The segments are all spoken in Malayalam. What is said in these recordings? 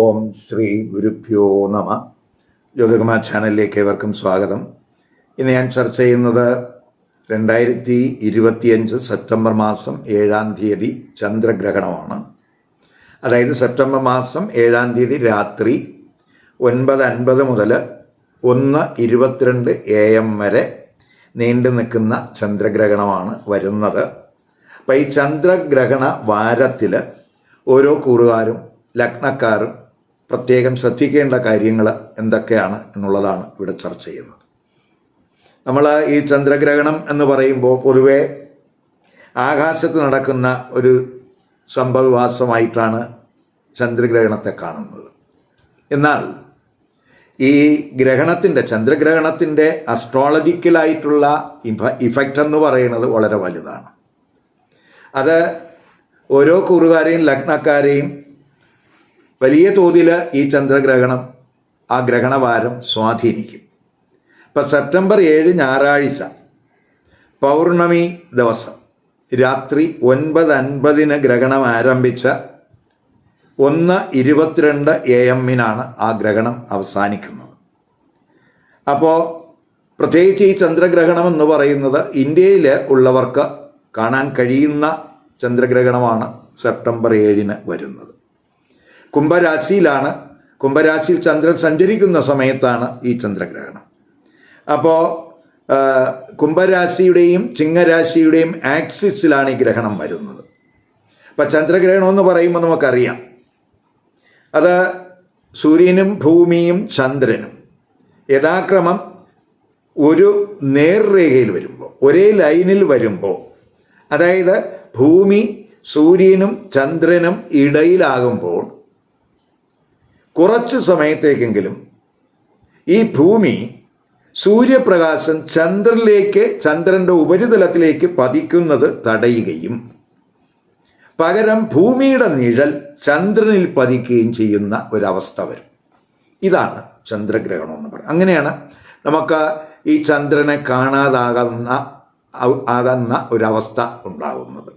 ഓം ശ്രീ ഗുരുഭ്യോ നമ. ജ്യോതികുമാർ ചാനലിലേക്ക് ഏവർക്കും സ്വാഗതം. ഇന്ന് ഞാൻ ചർച്ച ചെയ്യുന്നത് രണ്ടായിരത്തി ഇരുപത്തിയഞ്ച് സെപ്റ്റംബർ മാസം ഏഴാം തീയതി ചന്ദ്രഗ്രഹണമാണ്. അതായത് സെപ്റ്റംബർ മാസം ഏഴാം തീയതി രാത്രി ഒൻപത് അൻപത് മുതൽ ഒന്ന് ഇരുപത്തിരണ്ട് എ എം വരെ നീണ്ടു നിൽക്കുന്ന ചന്ദ്രഗ്രഹണമാണ് വരുന്നത്. അപ്പം ഈ ചന്ദ്രഗ്രഹണ വാരത്തിൽ ഓരോ കൂറുകാരും ലഗ്നക്കാരും പ്രത്യേകം ശ്രദ്ധിക്കേണ്ട കാര്യങ്ങൾ എന്തൊക്കെയാണ് എന്നുള്ളതാണ് ഇവിടെ ചർച്ച ചെയ്യുന്നത്. നമ്മൾ ഈ ചന്ദ്രഗ്രഹണം എന്ന് പറയുമ്പോൾ പൊതുവെ ആകാശത്ത് നടക്കുന്ന ഒരു സംഭവവാസമായിട്ടാണ് ചന്ദ്രഗ്രഹണത്തെ കാണുന്നത്. എന്നാൽ ഈ ഗ്രഹണത്തിന്റെ ചന്ദ്രഗ്രഹണത്തിന്റെ അസ്ട്രോളജിക്കലായിട്ടുള്ള ഇഫ ഇഫക്റ്റ് എന്ന് പറയുന്നത് വളരെ വലുതാണ്. അത് ഓരോ കൂറുകാരെയും ലഗ്നക്കാരെയും വലിയ തോതിൽ ഈ ചന്ദ്രഗ്രഹണം ആ ഗ്രഹണവാരം സ്വാധീനിക്കും. ഇപ്പം സെപ്റ്റംബർ ഏഴ് ഞായറാഴ്ച പൗർണമി ദിവസം രാത്രി ഒൻപത് അൻപതിന് ഗ്രഹണം ആരംഭിച്ച ഒന്ന് ഇരുപത്തിരണ്ട് എ എമ്മിനാണ് ആ ഗ്രഹണം അവസാനിക്കുന്നത്. അപ്പോൾ പ്രത്യേകിച്ച് ഈ ചന്ദ്രഗ്രഹണം എന്ന് പറയുന്നത് ഇന്ത്യയിൽ ഉള്ളവർക്ക് കാണാൻ കഴിയുന്ന ചന്ദ്രഗ്രഹണമാണ് സെപ്റ്റംബർ ഏഴിന് വരുന്നത്. കുംഭരാശിയിലാണ്. കുംഭരാശിയിൽ ചന്ദ്രൻ സഞ്ചരിക്കുന്ന സമയത്താണ് ഈ ചന്ദ്രഗ്രഹണം. അപ്പോൾ കുംഭരാശിയുടെയും ചിങ്ങരാശിയുടെയും ആക്സിസിലാണ് ഈ ഗ്രഹണം വരുന്നത്. അപ്പം ചന്ദ്രഗ്രഹണം എന്ന് പറയുമ്പോൾ നമുക്കറിയാം. അത് സൂര്യനും ഭൂമിയും ചന്ദ്രനും. യഥാക്രമം ഒരു നേർരേഖയിൽ വരുമ്പോൾ ഒരേ ലൈനിൽ വരുമ്പോൾ അതായത് ഭൂമി സൂര്യനും ചന്ദ്രനും ഇടയിലാകുമ്പോൾ കുറച്ചു സമയത്തേക്കെങ്കിലും ഈ ഭൂമി സൂര്യപ്രകാശം ചന്ദ്രനിലേക്ക് ചന്ദ്രന്റെ ഉപരിതലത്തിലേക്ക് പതിക്കുന്നത് തടയുകയും പകരം ഭൂമിയുടെ നിഴൽ ചന്ദ്രനിൽ പതിക്കുകയും ചെയ്യുന്ന ഒരവസ്ഥ വരും. ഇതാണ് ചന്ദ്രഗ്രഹണം എന്ന് പറയുന്നത്. അങ്ങനെയാണ് നമുക്ക് ഈ ചന്ദ്രനെ കാണാതാകുന്ന ആകുന്ന ഒരവസ്ഥ ഉണ്ടാകുന്നത്.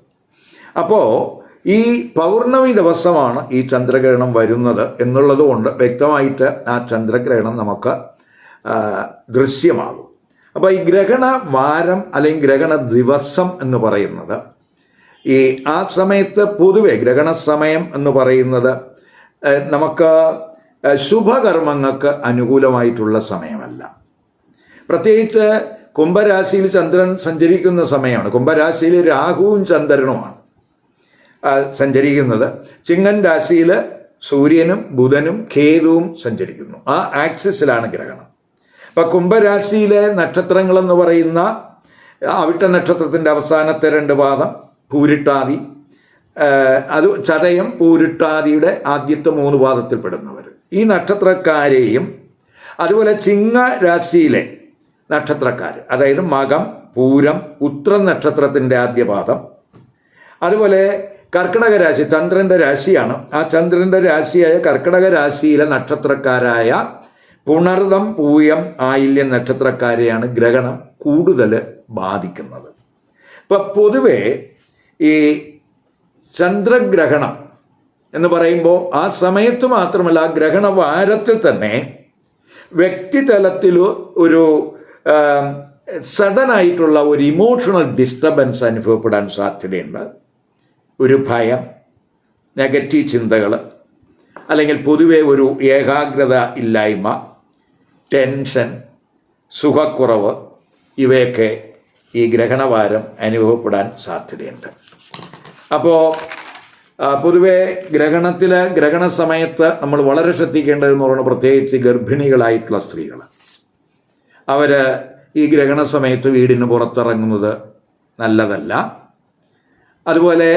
അപ്പോൾ ഈ പൗർണമി ദിവസമാണ് ഈ ചന്ദ്രഗ്രഹണം വരുന്നത് എന്നുള്ളത് കൊണ്ട് വ്യക്തമായിട്ട് ആ ചന്ദ്രഗ്രഹണം നമുക്ക് ദൃശ്യമാകും. അപ്പോൾ ഈ ഗ്രഹണ വാരം അല്ലെങ്കിൽ ഗ്രഹണ ദിവസം എന്ന് പറയുന്നത് ഈ ആ സമയത്ത് പൊതുവെ ഗ്രഹണ സമയം എന്ന് പറയുന്നത് നമുക്ക് ശുഭകർമ്മങ്ങൾക്ക് അനുകൂലമായിട്ടുള്ള സമയമല്ല. പ്രത്യേകിച്ച് കുംഭരാശിയിൽ ചന്ദ്രൻ സഞ്ചരിക്കുന്ന സമയമാണ്. കുംഭരാശിയിൽ രാഹുവും ചന്ദ്രനുമാണ്. സഞ്ചരിക്കുന്നത്. ചിങ്ങൻ രാശിയിൽ സൂര്യനും ബുധനും കേതുവും സഞ്ചരിക്കുന്നു. ആ ആക്സിസിലാണ് ഗ്രഹണം. അപ്പം കുംഭരാശിയിലെ നക്ഷത്രങ്ങൾ എന്ന് പറയുന്ന അവിട്ട നക്ഷത്രത്തിന്റെ അവസാനത്തെ രണ്ട് പാദം പൂരിട്ടാതി. അത് ചതയം പൂരിട്ടാതിയുടെ ആദ്യത്തെ മൂന്ന് പാദത്തിൽപ്പെടുന്നവർ ഈ നക്ഷത്രക്കാരെയും അതുപോലെ ചിങ്ങ രാശിയിലെ നക്ഷത്രക്കാർ അതായത് മകം പൂരം ഉത്ര നക്ഷത്രത്തിന്റെ ആദ്യ പാദം. അതുപോലെ കർക്കിടക രാശി ചന്ദ്രന്റെ രാശിയാണ്. ആ ചന്ദ്രന്റെ രാശിയായ കർക്കിടക രാശിയിലെ നക്ഷത്രക്കാരായ പുണർദം പൂയം ആയില്യം നക്ഷത്രക്കാരെയാണ് ഗ്രഹണം കൂടുതൽ ബാധിക്കുന്നത്. ഇപ്പം പൊതുവേ ഈ ചന്ദ്രഗ്രഹണം എന്ന് പറയുമ്പോൾ ആ സമയത്ത് മാത്രമല്ല ആ ഗ്രഹണവാരത്തിൽ തന്നെ വ്യക്തിതലത്തിൽ ഒരു സഡനായിട്ടുള്ള ഒരു ഇമോഷണൽ ഡിസ്റ്റർബൻസ് അനുഭവപ്പെടാൻ സാധ്യതയുണ്ട്. ഒരു ഭയം നെഗറ്റീവ് ചിന്തകൾ അല്ലെങ്കിൽ പൊതുവെ ഒരു ഏകാഗ്രത ഇല്ലായ്മ ടെൻഷൻ സുഖക്കുറവ് ഇവയൊക്കെ ഈ ഗ്രഹണവാരം അനുഭവപ്പെടാൻ സാധ്യതയുണ്ട്. അപ്പോൾ പൊതുവെ ഗ്രഹണത്തിൽ ഗ്രഹണ സമയത്ത് നമ്മൾ വളരെ ശ്രദ്ധിക്കേണ്ടതെന്ന് പറയുന്നത് പ്രത്യേകിച്ച് ഗർഭിണികളായിട്ടുള്ള സ്ത്രീകൾ അവർ ഈ ഗ്രഹണ സമയത്ത് വീടിന് പുറത്തിറങ്ങുന്നത് നല്ലതല്ല. അതുപോലെ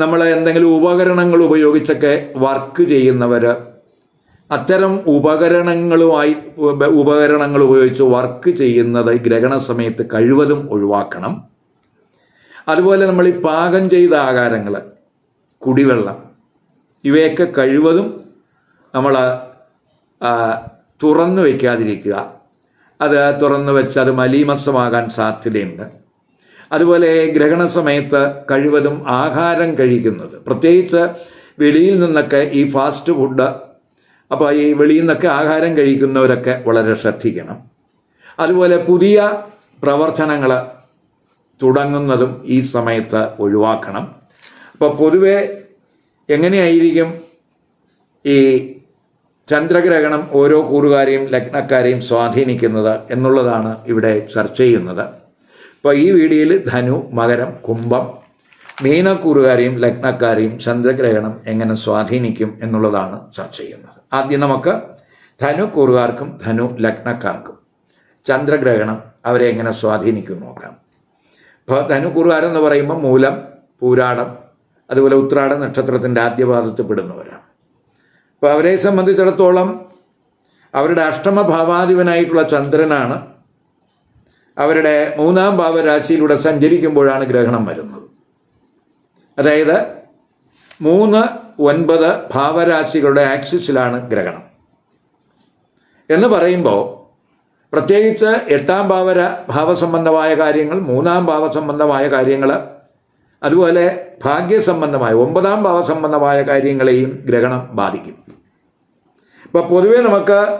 നമ്മൾ എന്തെങ്കിലും ഉപകരണങ്ങൾ ഉപയോഗിച്ചൊക്കെ വർക്ക് ചെയ്യുന്നവർ അത്തരം ഉപകരണങ്ങളുമായി ഉപകരണങ്ങൾ ഉപയോഗിച്ച് വർക്ക് ചെയ്യുന്നത് ഗ്രഹണ സമയത്ത് കഴിവതും ഒഴിവാക്കണം. അതുപോലെ നമ്മൾ ഈ പാകം ചെയ്ത ആഹാരങ്ങൾ കുടിവെള്ളം ഇവയൊക്കെ കഴിവതും നമ്മൾ തുറന്നു വയ്ക്കാതിരിക്കുക അത് തുറന്നു വെച്ച് അത് മലീമസമാകാൻ സാധ്യതയുണ്ട്. അതുപോലെ ഗ്രഹണ സമയത്ത് കഴിവതും ആഹാരം കഴിക്കുന്നത്. പ്രത്യേകിച്ച് വെളിയിൽ നിന്നൊക്കെ ഈ ഫാസ്റ്റ് ഫുഡ് അപ്പോൾ ഈ വെളിയിൽ നിന്നൊക്കെ ആഹാരം കഴിക്കുന്നവരൊക്കെ വളരെ ശ്രദ്ധിക്കണം. അതുപോലെ പുതിയ പ്രവർത്തനങ്ങൾ തുടങ്ങുന്നതും ഈ സമയത്ത് ഒഴിവാക്കണം. അപ്പോൾ പൊതുവെ എങ്ങനെയായിരിക്കും ഈ ചന്ദ്രഗ്രഹണം ഓരോ കൂറുകാരെയും ലഗ്നക്കാരെയും സ്വാധീനിക്കുന്നത് എന്നുള്ളതാണ് ഇവിടെ ചർച്ച ചെയ്യുന്നത്. അപ്പോൾ ഈ വീഡിയോയിൽ ധനു മകരം കുംഭം മീനക്കൂറുകാരെയും ലഗ്നക്കാരെയും ചന്ദ്രഗ്രഹണം എങ്ങനെ സ്വാധീനിക്കും എന്നുള്ളതാണ് ചർച്ച ചെയ്യുന്നത്. ആദ്യം നമുക്ക് ധനു കൂറുകാർക്കും ധനു ലഗ്നക്കാർക്കും ചന്ദ്രഗ്രഹണം അവരെ എങ്ങനെ സ്വാധീനിക്കും നോക്കാം. ഇപ്പോൾ ധനു കൂറുകാരെന്ന് പറയുമ്പോൾ മൂലം പൂരാടം അതുപോലെ ഉത്രാട നക്ഷത്രത്തിന്റെ ആദ്യപാദത്തിൽ പെടുന്നവരാണ്. അപ്പോൾ അവരെ സംബന്ധിച്ചിടത്തോളം അവരുടെ അഷ്ടമഭാവാധിപനായിട്ടുള്ള ചന്ദ്രനാണ് അവരുടെ മൂന്നാം ഭാവരാശിയിലൂടെ സഞ്ചരിക്കുമ്പോഴാണ് ഗ്രഹണം വരുന്നത്. അതായത് മൂന്ന് ഒൻപത് ഭാവരാശികളുടെ ആക്സിസിലാണ് ഗ്രഹണം. എന്ന് പറയുമ്പോൾ പ്രത്യേകിച്ച് എട്ടാം ഭാവര ഭാവസംബന്ധമായ കാര്യങ്ങൾ മൂന്നാം ഭാവസംബന്ധമായ കാര്യങ്ങൾ അതുപോലെ ഭാഗ്യസംബന്ധമായ ഒമ്പതാം ഭാവസംബന്ധമായ കാര്യങ്ങളെയും ഗ്രഹണം ബാധിക്കും. ഇപ്പോൾ പൊതുവെ നമുക്ക്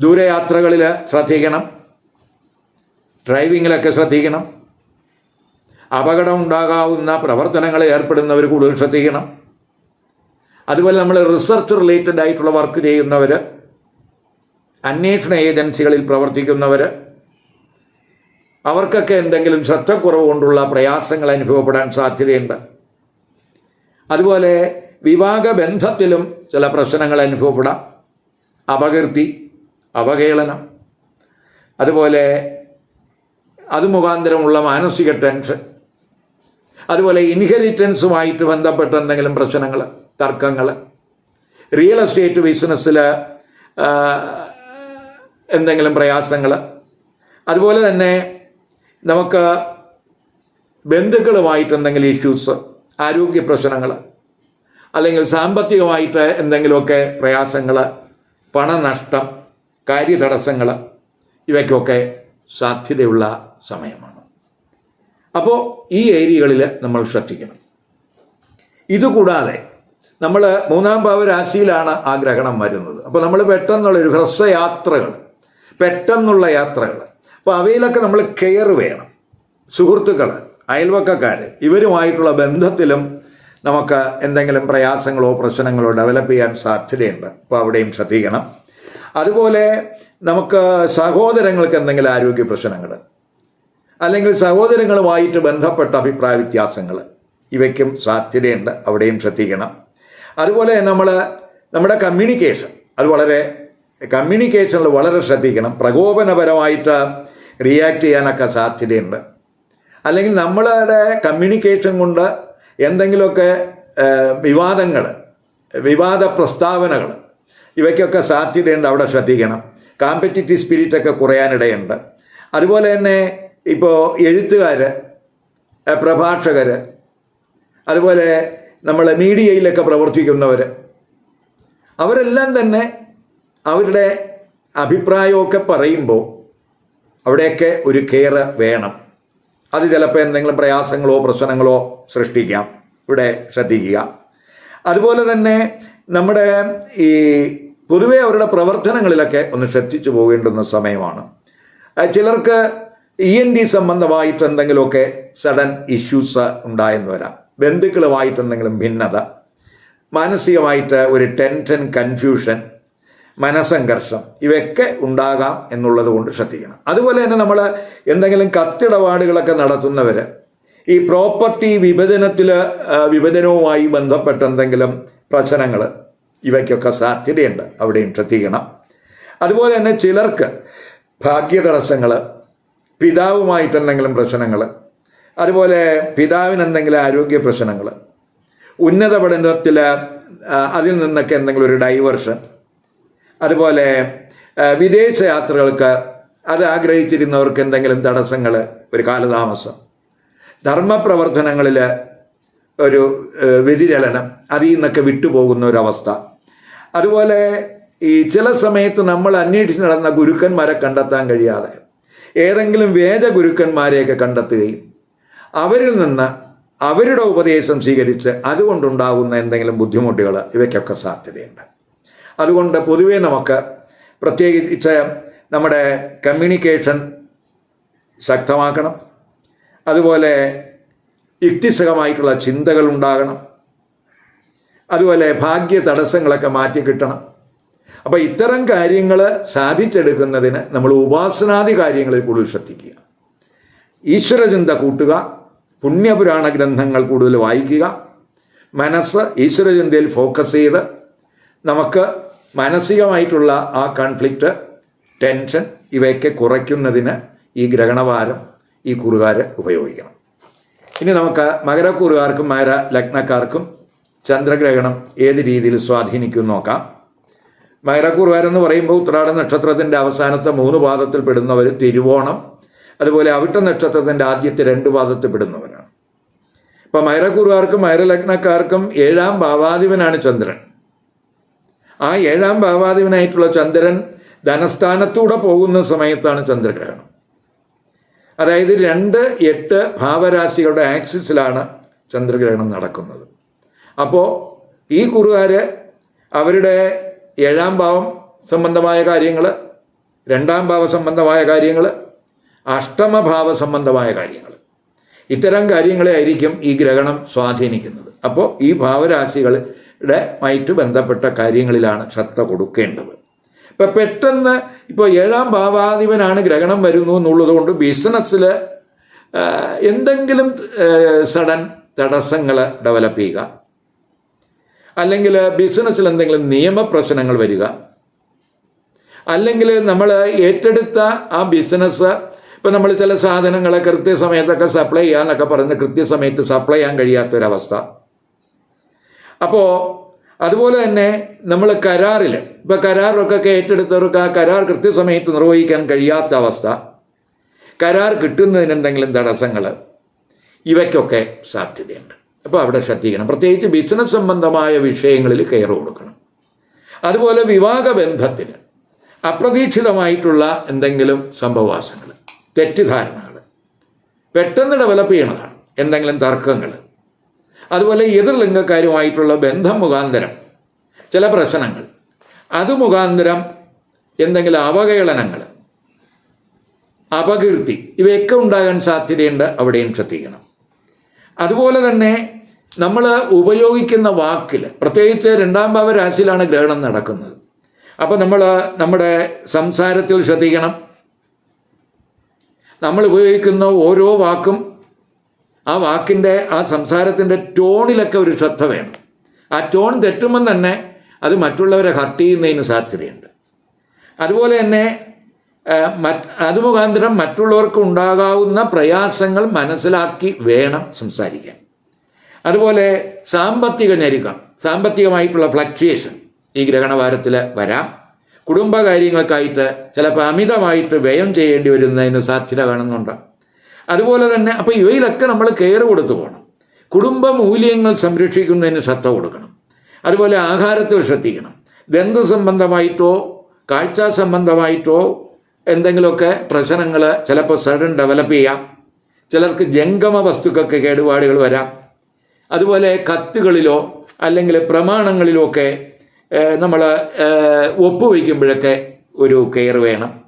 ദൂരയാത്രകളിൽ ശ്രദ്ധിക്കണം. ഡ്രൈവിങ്ങിലൊക്കെ ശ്രദ്ധിക്കണം. അപകടം ഉണ്ടാകാവുന്ന പ്രവർത്തനങ്ങളിൽ ഏർപ്പെടുന്നവർ കൂടുതൽ ശ്രദ്ധിക്കണം. അതുപോലെ നമ്മൾ റിസർച്ച് റിലേറ്റഡ് ആയിട്ടുള്ള വർക്ക് ചെയ്യുന്നവർ അന്വേഷണ ഏജൻസികളിൽ പ്രവർത്തിക്കുന്നവർ അവർക്കൊക്കെ എന്തെങ്കിലും ശ്രദ്ധക്കുറവ് കൊണ്ടുള്ള പ്രയാസങ്ങൾ അനുഭവപ്പെടാൻ സാധ്യതയുണ്ട്. അതുപോലെ വിവാഹ ബന്ധത്തിലും ചില പ്രശ്നങ്ങൾ അനുഭവപ്പെടാം. അപകീർത്തി അവഹേളനം. അതുപോലെ അത് മുഖാന്തരമുള്ള മാനസിക ടെൻഷൻ. അതുപോലെ ഇൻഹെറിറ്റൻസുമായിട്ട് ബന്ധപ്പെട്ട എന്തെങ്കിലും പ്രശ്നങ്ങൾ തർക്കങ്ങൾ റിയൽ എസ്റ്റേറ്റ് ബിസിനസ്സിൽ എന്തെങ്കിലും പ്രയാസങ്ങൾ അതുപോലെ തന്നെ നമുക്ക് ബന്ധുക്കളുമായിട്ട് എന്തെങ്കിലും ഇഷ്യൂസ് ആരോഗ്യ പ്രശ്നങ്ങൾ അല്ലെങ്കിൽ സാമ്പത്തികമായിട്ട് എന്തെങ്കിലുമൊക്കെ പ്രയാസങ്ങൾ പണനഷ്ടം കാര്യതടസ്സങ്ങൾ ഇവയ്ക്കൊക്കെ സാധ്യതയുള്ള സമയമാണ്. അപ്പോൾ ഈ ഏരിയകളിൽ നമ്മൾ ശ്രദ്ധിക്കണം. ഇതുകൂടാതെ നമ്മൾ മൂന്നാം ഭാവ രാശിയിലാണ് ആ ഗ്രഹണം വരുന്നത്. അപ്പോൾ നമ്മൾ പെട്ടെന്നുള്ള ഒരു ഹ്രസ്വയാത്രകൾ പെട്ടെന്നുള്ള യാത്രകൾ. അപ്പോൾ അവയിലൊക്കെ നമ്മൾ കെയർ വേണം. സുഹൃത്തുക്കൾ അയൽവക്കക്കാർ ഇവരുമായിട്ടുള്ള ബന്ധത്തിലും നമുക്ക് എന്തെങ്കിലും പ്രയാസങ്ങളോ പ്രശ്നങ്ങളോ ഡെവലപ്പ് ചെയ്യാൻ സാധ്യതയുണ്ട്. അപ്പോൾ അവിടെയും ശ്രദ്ധിക്കണം. അതുപോലെ നമുക്ക് സഹോദരങ്ങൾക്ക് എന്തെങ്കിലും ആരോഗ്യ പ്രശ്നങ്ങൾ അല്ലെങ്കിൽ സഹോദരങ്ങളുമായിട്ട് ബന്ധപ്പെട്ട അഭിപ്രായ വ്യത്യാസങ്ങൾ. ഇവയ്ക്കും സാധ്യതയുണ്ട്. അവിടെയും ശ്രദ്ധിക്കണം. അതുപോലെ നമ്മൾ നമ്മുടെ കമ്മ്യൂണിക്കേഷൻ അത് വളരെ കമ്മ്യൂണിക്കേഷനിൽ വളരെ ശ്രദ്ധിക്കണം. പ്രകോപനപരമായിട്ട് റിയാക്ട് ചെയ്യാനൊക്കെ സാധ്യതയുണ്ട്. അല്ലെങ്കിൽ നമ്മളുടെ കമ്മ്യൂണിക്കേഷൻ കൊണ്ട് എന്തെങ്കിലുമൊക്കെ വിവാദങ്ങൾ വിവാദ പ്രസ്താവനകൾ ഇവയ്ക്കൊക്കെ സാധ്യതയുണ്ട്. അവിടെ ശ്രദ്ധിക്കണം. കോമ്പറ്റിറ്റീവ് സ്പിരിറ്റൊക്കെ കുറയാനിടയുണ്ട്. അതുപോലെ തന്നെ ഇപ്പോൾ എഴുത്തുകാർ പ്രഭാഷകർ അതുപോലെ നമ്മൾ മീഡിയയിലൊക്കെ പ്രവർത്തിക്കുന്നവർ അവരെല്ലാം തന്നെ അവരുടെ അഭിപ്രായമൊക്കെ പറയുമ്പോൾ അവിടെയൊക്കെ ഒരു കെയർ വേണം. അത് ചിലപ്പോൾ എന്തെങ്കിലും പ്രയാസങ്ങളോ പ്രശ്നങ്ങളോ സൃഷ്ടിക്കാം. ഇവിടെ ശ്രദ്ധിക്കുക. അതുപോലെ തന്നെ നമ്മുടെ ഈ പൊതുവെ അവരുടെ പ്രവർത്തനങ്ങളിലൊക്കെ ഒന്ന് ശ്രദ്ധിച്ചു പോകേണ്ടുന്ന സമയമാണ്. ചിലർക്ക് ഇ എൻ ഡി സംബന്ധമായിട്ട് എന്തെങ്കിലുമൊക്കെ സഡൻ ഇഷ്യൂസ് ഉണ്ടായെന്ന് വരാം. ബന്ധുക്കളുമായിട്ട് എന്തെങ്കിലും ഭിന്നത മാനസികമായിട്ട് ഒരു ടെൻഷൻ കൺഫ്യൂഷൻ മനസംഘർഷം ഇവയൊക്കെ ഉണ്ടാകാം എന്നുള്ളത് കൊണ്ട് ശ്രദ്ധിക്കണം. അതുപോലെ തന്നെ നമ്മൾ എന്തെങ്കിലും കത്തിടപാടുകളൊക്കെ നടത്തുന്നവർ ഈ പ്രോപ്പർട്ടി വിഭജനത്തിൽ വിഭജനവുമായി ബന്ധപ്പെട്ട എന്തെങ്കിലും പ്രശ്നങ്ങൾ ഇവയ്ക്കൊക്കെ സാധ്യതയുണ്ട്. അവിടെയും ശ്രദ്ധിക്കണം. അതുപോലെ തന്നെ ചിലർക്ക് ഭാഗ്യതടസ്സങ്ങൾ പിതാവുമായിട്ട് എന്തെങ്കിലും പ്രശ്നങ്ങൾ അതുപോലെ പിതാവിന് എന്തെങ്കിലും ആരോഗ്യ പ്രശ്നങ്ങൾ ഉന്നത പഠനത്തിൽ അതിൽ നിന്നൊക്കെ എന്തെങ്കിലും ഒരു ഡൈവേർഷൻ അതുപോലെ വിദേശ യാത്രകൾക്ക് അത് ആഗ്രഹിച്ചിരുന്നവർക്ക് എന്തെങ്കിലും തടസ്സങ്ങൾ ഒരു കാലതാമസം. ധർമ്മപ്രവർത്തനങ്ങളിൽ ഒരു വ്യതിചലനം അതിൽ നിന്നൊക്കെ വിട്ടുപോകുന്ന ഒരവസ്ഥ. അതുപോലെ ഈ ചില സമയത്ത് നമ്മൾ അന്വേഷിച്ച് നടന്ന ഗുരുക്കന്മാരെ കണ്ടെത്താൻ കഴിയാതെ. ഏതെങ്കിലും വേദഗുരുക്കന്മാരെയൊക്കെ കണ്ടെത്തുകയും അവരിൽ നിന്ന് അവരുടെ ഉപദേശം സ്വീകരിച്ച് അതുകൊണ്ടുണ്ടാകുന്ന എന്തെങ്കിലും ബുദ്ധിമുട്ടുകൾ ഇവയ്ക്കൊക്കെ സാധ്യതയുണ്ട്. അതുകൊണ്ട് പൊതുവേ നമുക്ക് പ്രത്യേകിച്ച് നമ്മുടെ കമ്മ്യൂണിക്കേഷൻ ശക്തമാക്കണം. അതുപോലെ യുക്തിസഹമായിട്ടുള്ള ചിന്തകൾ ഉണ്ടാകണം. അതുപോലെ ഭാഗ്യ തടസ്സങ്ങളൊക്കെ മാറ്റി കിട്ടണം അപ്പോൾ ഇത്തരം കാര്യങ്ങൾ സാധിച്ചെടുക്കുന്നതിന് നമ്മൾ ഉപാസനാദി കാര്യങ്ങളിൽ കൂടുതൽ ശ്രദ്ധിക്കുക. ഈശ്വരചിന്ത കൂട്ടുക പുണ്യപുരാണ ഗ്രന്ഥങ്ങൾ കൂടുതൽ വായിക്കുക മനസ്സ് ഈശ്വരചിന്തയിൽ ഫോക്കസ് ചെയ്ത് നമുക്ക് മാനസികമായിട്ടുള്ള ആ കോൺഫ്ലിക്റ്റ് ടെൻഷൻ ഇവയൊക്കെ കുറയ്ക്കുന്നതിന് ഈ ഗ്രഹണവാരം ഈ കുറുകാർ ഉപയോഗിക്കണം. ഇനി നമുക്ക് മകരക്കുറുകാർക്കും മകര ലഗ്നക്കാർക്കും ചന്ദ്രഗ്രഹണം ഏത് രീതിയിൽ സ്വാധീനിക്കും നോക്കാം. മകരക്കൂറുകാരെന്ന് പറയുമ്പോൾ ഉത്രാട നക്ഷത്രത്തിന്റെ അവസാനത്തെ മൂന്ന് പാദത്തിൽ പെടുന്നവർ തിരുവോണം അതുപോലെ അവിട്ട നക്ഷത്രത്തിന്റെ ആദ്യത്തെ രണ്ട് പാദത്തിൽ പെടുന്നവരാണ്. ഇപ്പം മകരക്കൂറുകാർക്കും മൈരലഗ്നക്കാർക്കും ഏഴാം ഭാവാധിപനാണ് ചന്ദ്രൻ. ആ ഏഴാം ഭാവാധിപനായിട്ടുള്ള ചന്ദ്രൻ ധനസ്ഥാനത്തൂടെ പോകുന്ന സമയത്താണ് ചന്ദ്രഗ്രഹണം. അതായത് രണ്ട് എട്ട് ഭാവരാശികളുടെ ആക്സിസിലാണ് ചന്ദ്രഗ്രഹണം നടക്കുന്നത്. അപ്പോൾ ഈ കുറുകാർ അവരുടെ ഏഴാം ഭാവം സംബന്ധമായ കാര്യങ്ങൾ രണ്ടാം ഭാവ സംബന്ധമായ കാര്യങ്ങൾ അഷ്ടമഭാവ സംബന്ധമായ കാര്യങ്ങൾ ഇത്തരം കാര്യങ്ങളെ ആയിരിക്കും ഈ ഗ്രഹണം സ്വാധീനിക്കുന്നത്. അപ്പോൾ ഈ ഭാവരാശികളുടെ മായിട്ട് ബന്ധപ്പെട്ട കാര്യങ്ങളിലാണ് ശ്രദ്ധ കൊടുക്കേണ്ടത്. ഇപ്പം പെട്ടെന്ന് ഇപ്പോൾ ഏഴാം ഭാവാധിപനാണ് ഗ്രഹണം വരുന്നു എന്നുള്ളത് കൊണ്ട് ബിസിനസ്സിൽ എന്തെങ്കിലും സഡൻ തടസ്സങ്ങൾ ഡെവലപ്പ് ചെയ്യുക. അല്ലെങ്കിൽ ബിസിനസ്സിൽ എന്തെങ്കിലും നിയമപ്രശ്നങ്ങൾ വരിക. അല്ലെങ്കിൽ നമ്മൾ ഏറ്റെടുത്ത ആ ബിസിനസ് ഇപ്പം നമ്മൾ ചില സാധനങ്ങൾ കൃത്യസമയത്തൊക്കെ സപ്ലൈ ചെയ്യാന്നൊക്കെ പറഞ്ഞ് കൃത്യസമയത്ത് സപ്ലൈ ചെയ്യാൻ കഴിയാത്തൊരവസ്ഥ. അപ്പോൾ അതുപോലെ തന്നെ നമ്മൾ കരാറിൽ ഇപ്പോൾ കരാറൊക്കെ ഏറ്റെടുത്തവർക്ക് ആ കരാർ കൃത്യസമയത്ത് നിർവഹിക്കാൻ കഴിയാത്ത അവസ്ഥ. കരാർ കിട്ടുന്നതിന് എന്തെങ്കിലും തടസ്സങ്ങൾ ഇവയ്ക്കൊക്കെ സാധ്യതയുണ്ട്. അപ്പോൾ അവിടെ ശ്രദ്ധിക്കണം. പ്രത്യേകിച്ച് ബിസിനസ് സംബന്ധമായ വിഷയങ്ങളിൽ കെയർ കൊടുക്കണം. അതുപോലെ വിവാഹ ബന്ധത്തിൽ അപ്രതീക്ഷിതമായിട്ടുള്ള എന്തെങ്കിലും സംഭവവാസങ്ങൾ തെറ്റിദ്ധാരണകൾ പെട്ടെന്ന് ഡെവലപ്പ് ചെയ്യണതാണ്. എന്തെങ്കിലും തർക്കങ്ങൾ. അതുപോലെ എതിർ എതിർലിംഗക്കാരുമായിട്ടുള്ള ബന്ധം മുഖാന്തരം ചില പ്രശ്നങ്ങൾ. അത് മുഖാന്തരം എന്തെങ്കിലും അവഹേളനങ്ങൾ അപകീർത്തി ഇവയൊക്കെ ഉണ്ടാകാൻ സാധ്യതയുണ്ട്. അവിടെയും ശ്രദ്ധിക്കണം. അതുപോലെ തന്നെ നമ്മൾ ഉപയോഗിക്കുന്ന വാക്കിൽ പ്രത്യേകിച്ച് രണ്ടാം ഭാവ രാശിയിലാണ് ഗ്രഹണം നടക്കുന്നത്. അപ്പോൾ നമ്മൾ നമ്മുടെ സംസാരത്തിൽ ശ്രദ്ധിക്കണം. നമ്മൾ ഉപയോഗിക്കുന്ന ഓരോ വാക്കും ആ വാക്കിന്റെ ആ സംസാരത്തിന്റെ ടോണിലൊക്കെ ഒരു ശ്രദ്ധ വേണം. ആ ടോൺ തെറ്റുമ്പം തന്നെ അത് മറ്റുള്ളവരെ ഹർട്ട് ചെയ്യുന്നതിന് സാധ്യതയുണ്ട്. അതുപോലെ തന്നെ മറ്റ് മറ്റുള്ളവർക്ക് ഉണ്ടാകാവുന്ന പ്രയാസങ്ങൾ മനസ്സിലാക്കി വേണം സംസാരിക്കാൻ. അതുപോലെ സാമ്പത്തിക ഞെരുക്കം സാമ്പത്തികമായിട്ടുള്ള ഫ്ലക്ച്വേഷൻ ഈ ഗ്രഹണവാരത്തിൽ വരാം. കുടുംബകാര്യങ്ങൾക്കായിട്ട് ചിലപ്പോൾ അമിതമായിട്ട് വ്യയം ചെയ്യേണ്ടി വരുന്നതിന് സാധ്യത കാണുന്നുണ്ട്. അതുപോലെ തന്നെ അപ്പോൾ ഇവയിലൊക്കെ നമ്മൾ കെയർ കൊടുത്തു പോകണം. കുടുംബ മൂല്യങ്ങൾ സംരക്ഷിക്കുന്നതിന് ശ്രദ്ധ കൊടുക്കണം. അതുപോലെ ആഹാരത്തിൽ ശ്രദ്ധിക്കണം. ദന്ത സംബന്ധമായിട്ടോ കാഴ്ച സംബന്ധമായിട്ടോ എന്തെങ്കിലുമൊക്കെ പ്രശ്നങ്ങൾ ചിലപ്പോൾ സഡൻ ഡെവലപ്പ് ചെയ്യാം. ചിലർക്ക് ജംഗമ വസ്തുക്കൾക്ക് കേടുപാടുകൾ വരാം. അതുപോലെ കത്തുകളിലോ അല്ലെങ്കിൽ പ്രമാണങ്ങളിലോ ഒക്കെ നമ്മൾ ഒപ്പുവയ്ക്കുമ്പോഴൊക്കെ ഒരു കെയർ വേണം.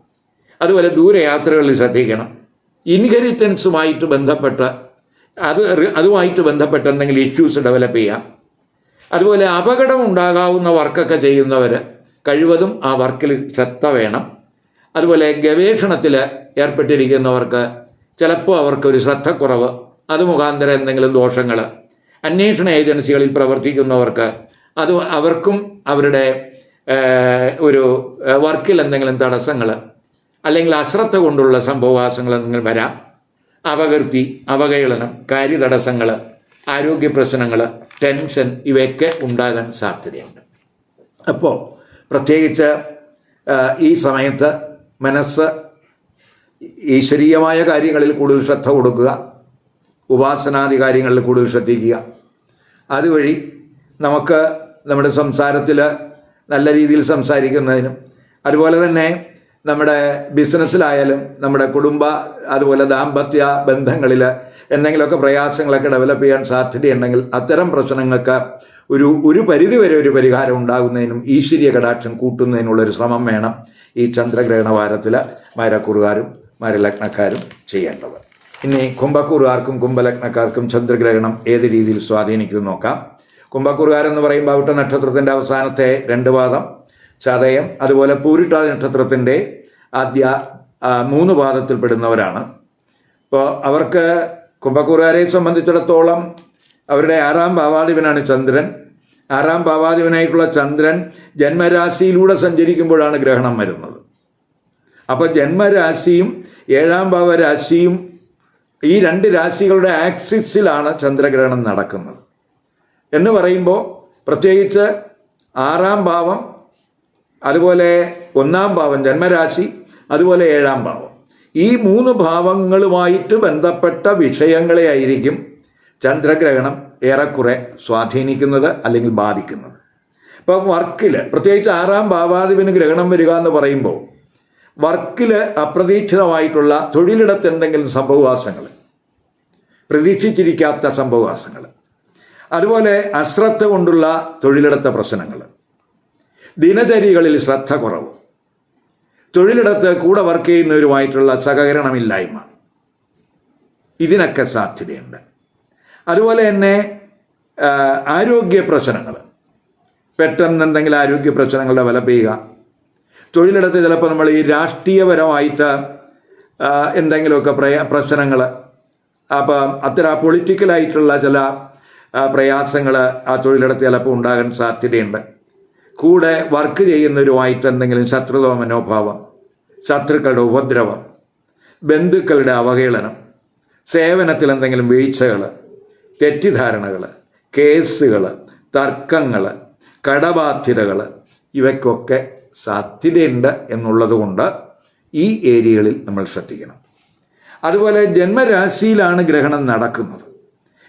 അതുപോലെ ദൂരയാത്രകളിൽ ശ്രദ്ധിക്കണം. ഇൻഹെറിറ്റൻസുമായിട്ട് ബന്ധപ്പെട്ട അത് അതുമായിട്ട് ബന്ധപ്പെട്ട എന്തെങ്കിലും ഇഷ്യൂസ് ഡെവലപ്പ് ചെയ്യാം. അതുപോലെ അപകടം ഉണ്ടാകാവുന്ന വർക്കൊക്കെ ചെയ്യുന്നവർ കഴിവതും ആ വർക്കിൽ ശ്രദ്ധ വേണം. അതുപോലെ ഗവേഷണത്തിൽ ഏർപ്പെട്ടിരിക്കുന്നവർക്ക് ചിലപ്പോൾ അവർക്കൊരു ശ്രദ്ധക്കുറവ് അത് മുഖാന്തരം എന്തെങ്കിലും ദോഷങ്ങൾ അന്വേഷണ ഏജൻസികളിൽ പ്രവർത്തിക്കുന്നവർക്ക് അത് അവർക്കും അവരുടെ ഒരു വർക്കിൽ എന്തെങ്കിലും തടസ്സങ്ങൾ അല്ലെങ്കിൽ അശ്രദ്ധ കൊണ്ടുള്ള സംഭവവാസങ്ങൾ എന്തെങ്കിലും വരാം. അപകീർത്തി അവഹേളനം കാര്യതടസ്സങ്ങൾ ആരോഗ്യ പ്രശ്നങ്ങൾ ടെൻഷൻ ഇവയൊക്കെ ഉണ്ടാകാൻ സാധ്യതയുണ്ട്. അപ്പോൾ പ്രത്യേകിച്ച് ഈ സമയത്ത് മനസ്സ് ഈശ്വരീയമായ കാര്യങ്ങളിൽ കൂടുതൽ ശ്രദ്ധ കൊടുക്കുക. ഉപാസനാദി കാര്യങ്ങളിൽ കൂടുതൽ ശ്രദ്ധിക്കുക. അതുവഴി നമുക്ക് നമ്മുടെ സംസാരത്തിൽ നല്ല രീതിയിൽ സംസാരിക്കുന്നതിനും അതുപോലെ തന്നെ നമ്മുടെ ബിസിനസ്സിലായാലും നമ്മുടെ കുടുംബ അതുപോലെ ദാമ്പത്യ ബന്ധങ്ങളിൽ എന്തെങ്കിലുമൊക്കെ പ്രയാസങ്ങളൊക്കെ ഡെവലപ്പ് ചെയ്യാൻ സാധ്യതയുണ്ടെങ്കിൽ അത്തരം പ്രശ്നങ്ങൾക്ക് ഒരു ഒരു പരിധിവരെ ഒരു പരിഹാരം ഉണ്ടാകുന്നതിനും ഈശ്വര്യ കടാക്ഷം കൂട്ടുന്നതിനുള്ളൊരു ശ്രമം വേണം ഈ ചന്ദ്രഗ്രഹണ വാരത്തിൽ മരക്കുറുകാരും മരലഗ്നക്കാരും ചെയ്യേണ്ടത്. ഇനി കുംഭക്കൂറുകാർക്കും കുംഭലഗ്നക്കാർക്കും ചന്ദ്രഗ്രഹണം ഏത് രീതിയിൽ സ്വാധീനിക്കും നോക്കാം. കുംഭക്കൂറുകാരെന്ന് പറയുമ്പോൾ അവിട്ട നക്ഷത്രത്തിന്റെ അവസാനത്തെ രണ്ട് പാദം ചതയം അതുപോലെ പൂരിട്ട നക്ഷത്രത്തിന്റെ ആദ്യ മൂന്ന് മൂന്ന് പാദത്തിൽപ്പെടുന്നവരാണ്. അപ്പോൾ അവർക്ക് കുംഭക്കൂറുകാരെ സംബന്ധിച്ചിടത്തോളം അവരുടെ ആറാം ഭാവാധിപനാണ് ചന്ദ്രൻ. ആറാം ഭാവാധിപനായിട്ടുള്ള ചന്ദ്രൻ ജന്മരാശിയിലൂടെ സഞ്ചരിക്കുമ്പോഴാണ് ഗ്രഹണം വരുന്നത്. അപ്പോൾ ജന്മരാശിയും ഏഴാം ഭാവരാശിയും ഈ രണ്ട് രാശികളുടെ ആക്സിസിലാണ് ചന്ദ്രഗ്രഹണം നടക്കുന്നത്. എന്ന് പറയുമ്പോൾ പ്രത്യേകിച്ച് ആറാം ഭാവം അതുപോലെ ഒന്നാം ഭാവം ജന്മരാശി അതുപോലെ ഏഴാം ഭാവം. ഈ മൂന്ന് ഭാവങ്ങളുമായിട്ട് ബന്ധപ്പെട്ട വിഷയങ്ങളെ ആയിരിക്കും ചന്ദ്രഗ്രഹണം ഏറെക്കുറെ സ്വാധീനിക്കുന്നത് അല്ലെങ്കിൽ ബാധിക്കുന്നത്. ഇപ്പം വർക്കിൽ പ്രത്യേകിച്ച് ആറാം ഭാവാധിപന് ഗ്രഹണം വരിക എന്ന് പറയുമ്പോൾ വർക്കിൽ അപ്രതീക്ഷിതമായിട്ടുള്ള തൊഴിലിടത്ത് എന്തെങ്കിലും സംഭവവാസങ്ങൾ പ്രതീക്ഷിച്ചിരിക്കാത്ത സംഭവവാസങ്ങൾ അതുപോലെ അശ്രദ്ധ കൊണ്ടുള്ള തൊഴിലിടത്തെ പ്രശ്നങ്ങൾ ദിനചര്യകളിൽ ശ്രദ്ധ കുറവ് തൊഴിലിടത്ത് കൂടെ വർക്ക് ചെയ്യുന്നവരുമായിട്ടുള്ള സഹകരണമില്ലായ്മ ഇതിനൊക്കെ സാധ്യതയുണ്ട്. അതുപോലെ തന്നെ ആരോഗ്യ പ്രശ്നങ്ങൾ പെട്ടെന്ന് എന്തെങ്കിലും ആരോഗ്യ പ്രശ്നങ്ങൾ ഡെവലപ്പ് ചെയ്യുക തൊഴിലിടത്ത് ചിലപ്പോൾ നമ്മൾ ഈ രാഷ്ട്രീയപരമായിട്ട് എന്തെങ്കിലുമൊക്കെ പ്രയ പ്രശ്നങ്ങൾ അപ്പം അത്തരം പൊളിറ്റിക്കലായിട്ടുള്ള ചില പ്രയാസങ്ങൾ ആ തൊഴിലിടത്ത് ചിലപ്പോൾ ഉണ്ടാകാൻ സാധ്യതയുണ്ട്. കൂടെ വർക്ക് ചെയ്യുന്നവരുമായിട്ട് എന്തെങ്കിലും ശത്രുത മനോഭാവം ശത്രുക്കളുടെ ഉപദ്രവം ബന്ധുക്കളുടെ അവഹേളനം സേവനത്തിൽ എന്തെങ്കിലും വീഴ്ചകൾ തെറ്റിദ്ധാരണകൾ കേസുകൾ തർക്കങ്ങൾ കടബാധ്യതകൾ ഇവയ്ക്കൊക്കെ സാധ്യതയുണ്ട് എന്നുള്ളത് കൊണ്ട് ഈ ഏരിയകളിൽ നമ്മൾ ശ്രദ്ധിക്കണം. അതുപോലെ ജന്മരാശിയിലാണ് ഗ്രഹണം നടക്കുന്നത്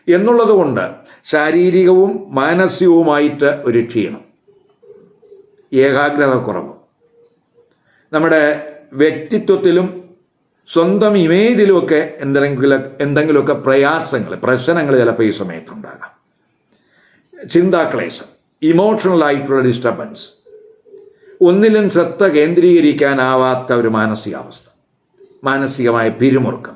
എന്നുള്ളത് കൊണ്ട് ശാരീരികവും മാനസികവുമായിട്ട് ഒരു ക്ഷീണം ഏകാഗ്രത കുറവ് നമ്മുടെ വ്യക്തിത്വത്തിലും സ്വന്തം ഇമേജിലുമൊക്കെ എന്തെങ്കിലും എന്തെങ്കിലുമൊക്കെ പ്രയാസങ്ങൾ പ്രശ്നങ്ങൾ ചിലപ്പോൾ ഈ സമയത്തുണ്ടാകാം ചിന്താക്ലേശം ഇമോഷണൽ ആയിട്ടുള്ള ഡിസ്റ്റർബൻസ് ഒന്നിലും ശ്രദ്ധ കേന്ദ്രീകരിക്കാനാവാത്ത ഒരു മാനസികാവസ്ഥ മാനസികമായ പിരിമുറുക്കം.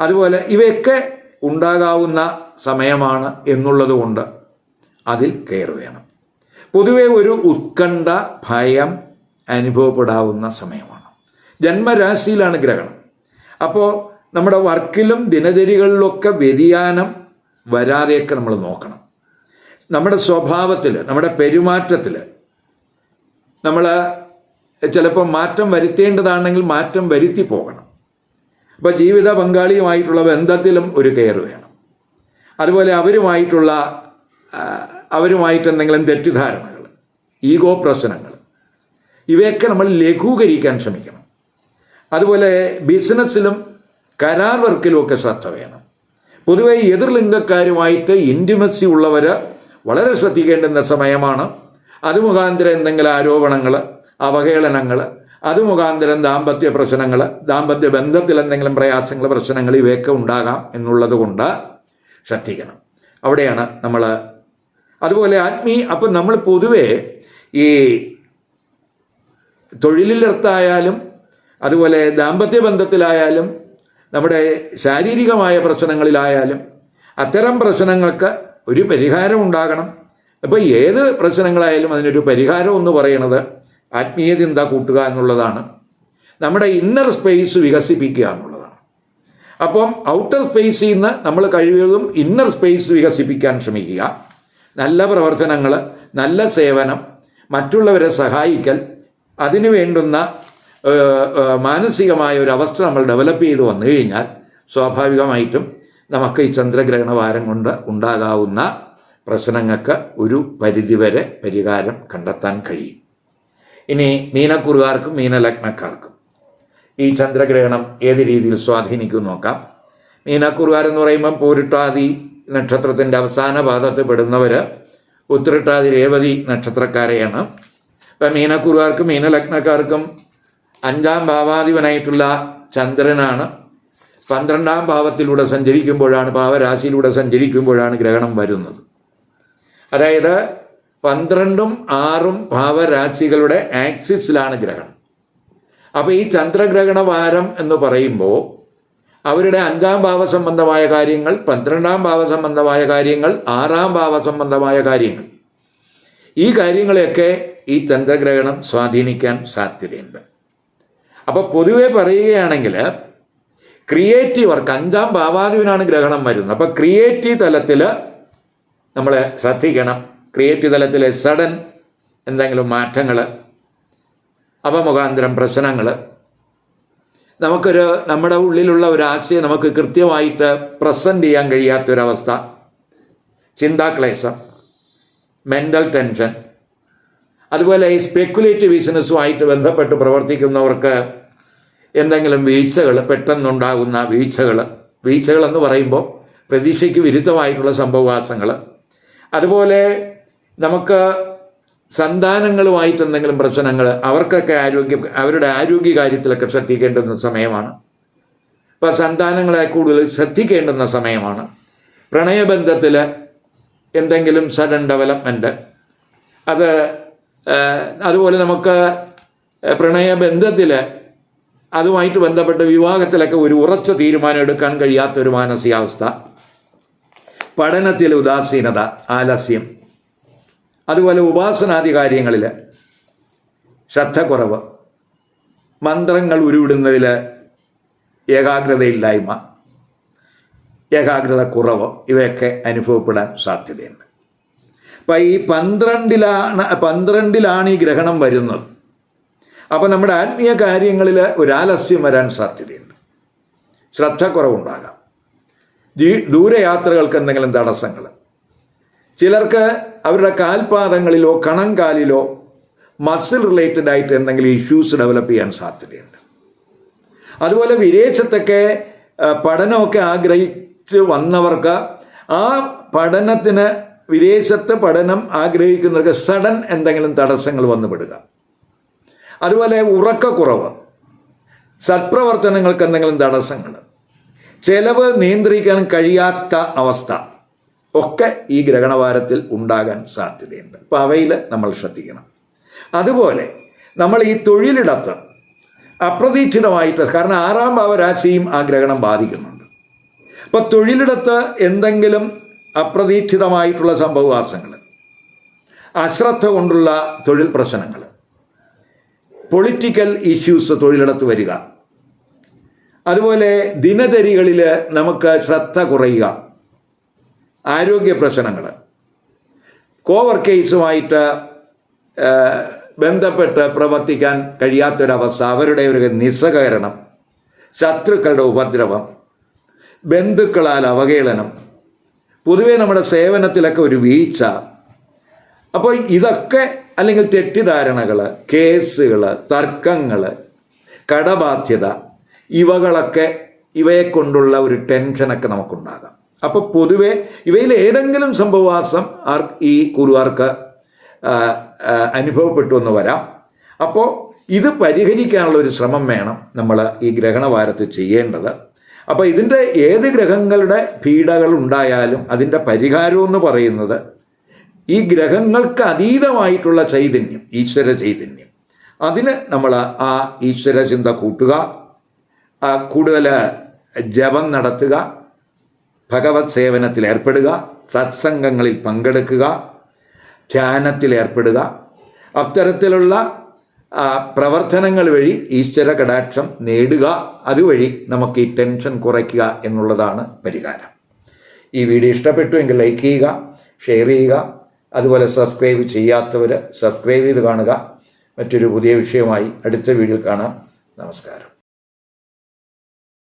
അതുപോലെ ഇവയൊക്കെ ഉണ്ടാകാവുന്ന സമയമാണ് എന്നുള്ളതുകൊണ്ട് അതിൽ കെയർ വേണം. പൊതുവെ ഒരു ഉത്കണ്ഠ ഭയം അനുഭവപ്പെടാവുന്ന സമയമാണ്. ജന്മരാശിയിലാണ് ഗ്രഹണം. അപ്പോൾ നമ്മുടെ വർക്കിലും ദിനചര്യകളിലൊക്കെ വ്യതിയാനം വരാതെയൊക്കെ നമ്മൾ നോക്കണം. നമ്മുടെ സ്വഭാവത്തിൽ നമ്മുടെ പെരുമാറ്റത്തിൽ നമ്മൾ ചിലപ്പോൾ മാറ്റം വരുത്തേണ്ടതാണെങ്കിൽ മാറ്റം വരുത്തി പോകണം. അപ്പോൾ ജീവിത പങ്കാളിയുമായിട്ടുള്ള ബന്ധത്തിലും ഒരു കെയർ വേണം. അതുപോലെ അവരുമായിട്ടുള്ള അവരുമായിട്ട് എന്തെങ്കിലും തെറ്റിദ്ധാരണകൾ ഈഗോ പ്രശ്നങ്ങൾ ഇവയൊക്കെ നമ്മൾ ലഘൂകരിക്കാൻ ശ്രമിക്കണം. അതുപോലെ ബിസിനസ്സിലും കരാർ വർക്കിലും ഒക്കെ ശ്രദ്ധ വേണം. പൊതുവെ എതിർലിംഗക്കാരുമായിട്ട് ഇന്റിമസി ഉള്ളവർ വളരെ ശ്രദ്ധിക്കേണ്ടുന്ന സമയമാണ്. അത് മുഖാന്തരം എന്തെങ്കിലും ആരോപണങ്ങൾ അവഹേളനങ്ങൾ അത് മുഖാന്തരം ദാമ്പത്യ പ്രശ്നങ്ങൾ ദാമ്പത്യ ബന്ധത്തിൽ എന്തെങ്കിലും പ്രയാസങ്ങൾ പ്രശ്നങ്ങൾ ഇവയൊക്കെ ഉണ്ടാകാം എന്നുള്ളത് കൊണ്ട് ശ്രദ്ധിക്കണം. അവിടെയാണ് നമ്മൾ അതുപോലെ ആത്മീ അപ്പം നമ്മൾ പൊതുവേ ഈ തൊഴിലിലർത്തായാലും അതുപോലെ ദാമ്പത്യ ബന്ധത്തിലായാലും നമ്മുടെ ശാരീരികമായ പ്രശ്നങ്ങളിലായാലും അത്തരം പ്രശ്നങ്ങൾക്ക് ഒരു പരിഹാരം ഉണ്ടാകണം. അപ്പോൾ ഏത് പ്രശ്നങ്ങളായാലും അതിനൊരു പരിഹാരം എന്ന് പറയുന്നത് ആത്മീയ ചിന്ത കൂട്ടുക എന്നുള്ളതാണ്. നമ്മുടെ ഇന്നർ സ്പേസ് വികസിപ്പിക്കുക എന്നുള്ളതാണ്. അപ്പം ഔട്ടർ സ്പേസിൽ നിന്ന് നമ്മൾ കഴിവതും ഇന്നർ സ്പേസ് വികസിപ്പിക്കാൻ ശ്രമിക്കുക. നല്ല പ്രവർത്തനങ്ങൾ നല്ല സേവനം മറ്റുള്ളവരെ സഹായിക്കൽ അതിനു വേണ്ടുന്ന മാനസികമായ ഒരു അവസ്ഥ നമ്മൾ ഡെവലപ്പ് ചെയ്ത് വന്നു കഴിഞ്ഞാൽ സ്വാഭാവികമായിട്ടും നമുക്ക് ഈ ചന്ദ്രഗ്രഹണ വാരം കൊണ്ട് ഉണ്ടാകാവുന്ന പ്രശ്നങ്ങൾക്ക് ഒരു പരിധിവരെ പരിഹാരം കണ്ടെത്താൻ കഴിയും. ഇനി മീനക്കുറുകാർക്കും മീനലഗ്നക്കാർക്കും. ഈ ചന്ദ്രഗ്രഹണം ഏത് രീതിയിൽ സ്വാധീനിക്കും നോക്കാം. മീനക്കുറുകാരെന്ന് പറയുമ്പം പോരിട്ടാതി നക്ഷത്രത്തിന്റെ അവസാന പാദത്തിൽ പെടുന്നവർ ഉത്തരട്ടാതി രേവതി നക്ഷത്രക്കാരെയാണ്. ഇപ്പം മീനക്കുറുകാർക്കും മീനലഗ്നക്കാർക്കും അഞ്ചാം ഭാവാധിപനായിട്ടുള്ള ചന്ദ്രനാണ്. പന്ത്രണ്ടാം ഭാവത്തിലൂടെ സഞ്ചരിക്കുമ്പോഴാണ് ഭാവരാശിയിലൂടെ സഞ്ചരിക്കുമ്പോഴാണ് ഗ്രഹണം വരുന്നത്. അതായത് പന്ത്രണ്ടും ആറും ഭാവരാശികളുടെ ആക്സിസിലാണ് ഗ്രഹണം. അപ്പോൾ ഈ ചന്ദ്രഗ്രഹണ വാരം എന്ന് പറയുമ്പോൾ അവരുടെ അഞ്ചാം ഭാവ സംബന്ധമായ കാര്യങ്ങൾ പന്ത്രണ്ടാം ഭാവ സംബന്ധമായ കാര്യങ്ങൾ ആറാം ഭാവ സംബന്ധമായ കാര്യങ്ങൾ. ഈ കാര്യങ്ങളെയൊക്കെ ഈ ചന്ദ്രഗ്രഹണം സ്വാധീനിക്കാൻ സാധ്യതയുണ്ട്. അപ്പോൾ പൊതുവെ പറയുകയാണെങ്കിൽ ക്രിയേറ്റീവ് വർക്ക് അഞ്ചാം ഭാവാധിപനാണ് ഗ്രഹണം വരുന്നത്. അപ്പോൾ ക്രിയേറ്റീവ് തലത്തിൽ നമ്മൾ ശ്രദ്ധിക്കണം. ക്രിയേറ്റീവ് തലത്തിലെ സഡൻ എന്തെങ്കിലും മാറ്റങ്ങൾ അവമുഖാന്തരം പ്രശ്നങ്ങൾ നമുക്കൊരു നമ്മുടെ ഉള്ളിലുള്ള ഒരു ആശയം നമുക്ക് കൃത്യമായിട്ട് പ്രസന്റ് ചെയ്യാൻ കഴിയാത്തൊരവസ്ഥ. ചിന്താക്ലേശം മെന്റൽ ടെൻഷൻ അതുപോലെ ഈ സ്പെക്കുലേറ്റീവ് ബിസിനസ്സുമായിട്ട് ബന്ധപ്പെട്ട് പ്രവർത്തിക്കുന്നവർക്ക് എന്തെങ്കിലും വീഴ്ചകൾ പെട്ടെന്നുണ്ടാകുന്ന വീഴ്ചകൾ വീഴ്ചകളെന്ന് പറയുമ്പോൾ പ്രതീക്ഷയ്ക്ക് വിരുദ്ധമായിട്ടുള്ള സംഭവവാസങ്ങൾ അതുപോലെ നമുക്ക് സന്താനങ്ങളുമായിട്ട് എന്തെങ്കിലും പ്രശ്നങ്ങൾ അവർക്കൊക്കെ ആരോഗ്യ അവരുടെ ആരോഗ്യ കാര്യത്തിലൊക്കെ ശ്രദ്ധിക്കേണ്ടുന്ന സമയമാണ്. അപ്പോൾ സന്താനങ്ങളെ കൂടുതൽ ശ്രദ്ധിക്കേണ്ടുന്ന സമയമാണ്. പ്രണയബന്ധത്തിൽ എന്തെങ്കിലും സഡൻ ഡെവലപ്മെന്റ് അത് അതുപോലെ നമുക്ക് പ്രണയബന്ധത്തിൽ അതുമായിട്ട് ബന്ധപ്പെട്ട് വിവാഹത്തിലൊക്കെ ഒരു ഉറച്ച തീരുമാനം എടുക്കാൻ കഴിയാത്തൊരു മാനസികാവസ്ഥ. പഠനത്തിൽ ഉദാസീനത ആലസ്യം അതുപോലെ ഉപാസനാദി കാര്യങ്ങളിൽ ശ്രദ്ധക്കുറവ് മന്ത്രങ്ങൾ ഉരുവിടുന്നതിൽ ഏകാഗ്രതയില്ലായ്മ ഏകാഗ്രത കുറവ് ഇവയൊക്കെ അനുഭവപ്പെടാൻ സാധ്യതയുണ്ട്. അപ്പം ഈ പന്ത്രണ്ടിലാണ് പന്ത്രണ്ടിലാണ് ഈ ഗ്രഹണം വരുന്നത്. അപ്പം നമ്മുടെ ആത്മീയ കാര്യങ്ങളിൽ ഒരാലസ്യം വരാൻ സാധ്യതയുണ്ട്. ശ്രദ്ധക്കുറവുണ്ടാകാം. ദൂരയാത്രകൾക്ക് എന്തെങ്കിലും തടസ്സങ്ങൾ ചിലർക്ക് അവരുടെ കാൽപാദങ്ങളിലോ കണങ്കാലിലോ മസിൽ റിലേറ്റഡ് ആയിട്ട് എന്തെങ്കിലും ഇഷ്യൂസ് ഡെവലപ്പ് ചെയ്യാൻ സാധ്യതയുണ്ട്. അതുപോലെ വിദേശത്തൊക്കെ പഠനമൊക്കെ ആഗ്രഹിച്ച് വന്നവർക്ക് ആ പഠനത്തിന് വിദേശത്ത് പഠനം ആഗ്രഹിക്കുന്നവർക്ക് സഡൻ എന്തെങ്കിലും തടസ്സങ്ങൾ വന്നുപെടുക അതുപോലെ ഉറക്കക്കുറവ് സത്പ്രവർത്തനങ്ങൾക്ക് എന്തെങ്കിലും തടസ്സങ്ങൾ ചെലവ് നിയന്ത്രിക്കാൻ കഴിയാത്ത അവസ്ഥ ഒക്കെ ഈ ഗ്രഹണവാരത്തിൽ ഉണ്ടാകാൻ സാധ്യതയുണ്ട്. അപ്പം അവയിൽ നമ്മൾ ശ്രദ്ധിക്കണം. അതുപോലെ നമ്മൾ ഈ തൊഴിലിടത്ത് അപ്രതീക്ഷിതമായിട്ട് കാരണം ആറാം ഭാവരാശിയും ആ ഗ്രഹണം ബാധിക്കുന്നുണ്ട്. അപ്പം തൊഴിലിടത്ത് എന്തെങ്കിലും അപ്രതീക്ഷിതമായിട്ടുള്ള സംഭവവാസങ്ങൾ അശ്രദ്ധ കൊണ്ടുള്ള തൊഴിൽ പ്രശ്നങ്ങൾ പൊളിറ്റിക്കൽ ഇഷ്യൂസ് തൊഴിലിടത്ത് വരിക അതുപോലെ ദിനചര്യകളിൽ നമുക്ക് ശ്രദ്ധ കുറയുക. ആരോഗ്യ പ്രശ്നങ്ങൾ കോവർക്കേഴ്സുമായിട്ട് ബന്ധപ്പെട്ട് പ്രവർത്തിക്കാൻ കഴിയാത്തൊരവസ്ഥ അവരുടെ ഒരു നിസ്സഹകരണം ശത്രുക്കളുടെ ഉപദ്രവം ബന്ധുക്കളാൽ അവഹേളനം പൊതുവേ നമ്മുടെ സേവനത്തിലൊക്കെ ഒരു വീഴ്ച. അപ്പോൾ ഇതൊക്കെ അല്ലെങ്കിൽ തെറ്റിദ്ധാരണകൾ കേസുകൾ തർക്കങ്ങൾ കടബാധ്യത ഇവകളൊക്കെ ഇവയെ കൊണ്ടുള്ള ഒരു ടെൻഷനൊക്കെ നമുക്കുണ്ടാകാം. അപ്പോൾ പൊതുവെ ഇവയിൽ ഏതെങ്കിലും സംഭവവാസം ആർ ഈ കുറുവാർക്ക് അനുഭവപ്പെട്ടു എന്ന് വരാം. അപ്പോൾ ഇത് പരിഹരിക്കാനുള്ള ഒരു ശ്രമം വേണം നമ്മൾ ഈ ഗ്രഹണവാരത്തിൽ ചെയ്യേണ്ടത്. അപ്പോൾ ഇതിന്റെ ഏത് ഗ്രഹങ്ങളുടെ പീഡകൾ ഉണ്ടായാലും അതിന്റെ പരിഹാരം എന്ന് പറയുന്നത് ഈ ഗ്രഹങ്ങൾക്ക് അതീതമായിട്ടുള്ള ചൈതന്യം ഈശ്വര ചൈതന്യം. അതിന് നമ്മൾ ആ ഈശ്വര ചിന്ത കൂട്ടുക. കൂടുതൽ ജപം നടത്തുക ഭഗവത് സേവനത്തിൽ ഏർപ്പെടുക സത്സംഗങ്ങളിൽ പങ്കെടുക്കുക ധ്യാനത്തിൽ ഏർപ്പെടുക. അത്തരത്തിലുള്ള പ്രവർത്തനങ്ങൾ വഴി ഈശ്വര കടാക്ഷം നേടുക അതുവഴി നമുക്ക് ഈ ടെൻഷൻ കുറയ്ക്കുക എന്നുള്ളതാണ് പരിഹാരം. ഈ വീഡിയോ ഇഷ്ടപ്പെട്ടുവെങ്കിൽ ലൈക്ക് ചെയ്യുക ഷെയർ ചെയ്യുക അതുപോലെ സബ്സ്ക്രൈബ് ചെയ്യാത്തവർ സബ്സ്ക്രൈബ് ചെയ്ത് കാണുക. മറ്റൊരു പുതിയ വിഷയമായി അടുത്ത വീഡിയോ കാണാം. നമസ്കാരം.